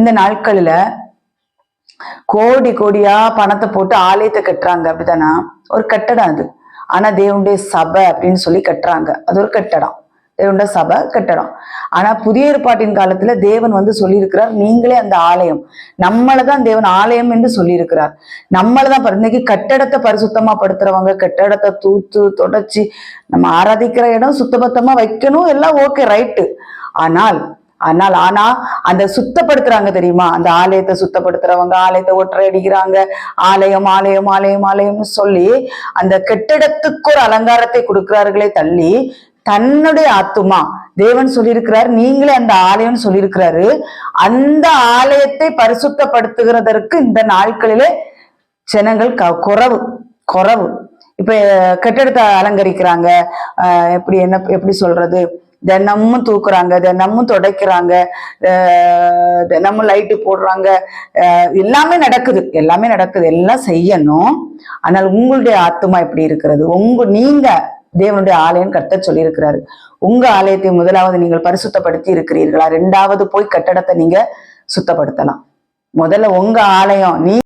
இந்த நாட்களில் கோடி கோடியா பணத்தை போட்டு ஆலயத்தை கட்டுறாங்க அப்படித்தானா? ஒரு கட்டடம் அது. ஆனா தேவனுடைய சபை அப்படின்னு சொல்லி கட்டுறாங்க. அது ஒரு கட்டடம். தேவனுடைய சபை கட்டடம். ஆனா புதிய ஏற்பாட்டின் காலத்துல தேவன் வந்து சொல்லியிருக்கிறார் நீங்களே அந்த ஆலயம். நம்மளைதான் தேவன் ஆலயம் என்று சொல்லியிருக்கிறார். நம்மளைதான் பாரு, இன்னைக்கு கட்டடத்தை பரிசுத்தமா படுத்துறவங்க கட்டடத்தை தூத்து தொடச்சி நம்ம ஆராதிக்கிற இடம் சுத்தபத்தமா வைக்கணும் எல்லாம் ஓகே ரைட்டு ஆனால் ஆனால் ஆனா அந்த சுத்தப்படுத்துறாங்க தெரியுமா? அந்த ஆலயத்தை சுத்தப்படுத்துறவங்க ஆலயத்தை ஒற்றை அடிக்கிறாங்க ஆலயம் ஆலயம் ஆலயம் ஆலயம்னு சொல்லி அந்த கெட்டிடத்துக்கு ஒரு அலங்காரத்தை கொடுக்கிறார்களே தள்ளி தன்னுடைய ஆத்துமா தேவன் சொல்லியிருக்கிறார் நீங்களே அந்த ஆலயம்னு சொல்லியிருக்கிறாரு அந்த ஆலயத்தை பரிசுத்தப்படுத்துகிறதற்கு இந்த நாட்களிலே ஜனங்கள் க- குறவு இப்ப கட்டிடத்தை அலங்கரிக்கிறாங்க எப்படி என்ன எப்படி சொல்றது? தினமும் தூக்குறாங்க தினமும் துடைக்கிறாங்க தினமும் லைட்டு போடுறாங்க. எல்லாமே நடக்குது எல்லாமே நடக்குது எல்லாம் செய்யணும். ஆனால் உங்களுடைய ஆத்துமா எப்படி இருக்கிறது? உங்க நீங்க தேவனுடைய ஆலயம் கட்ட சொல்லியிருக்கிறாரு. உங்க ஆலயத்தை முதலாவது நீங்கள் பரிசுத்தப்படுத்தி இருக்கிறீர்களா? ரெண்டாவது போய் கட்டடத்தை நீங்க சுத்தப்படுத்தலாம். முதல்ல உங்க ஆலயம் நீ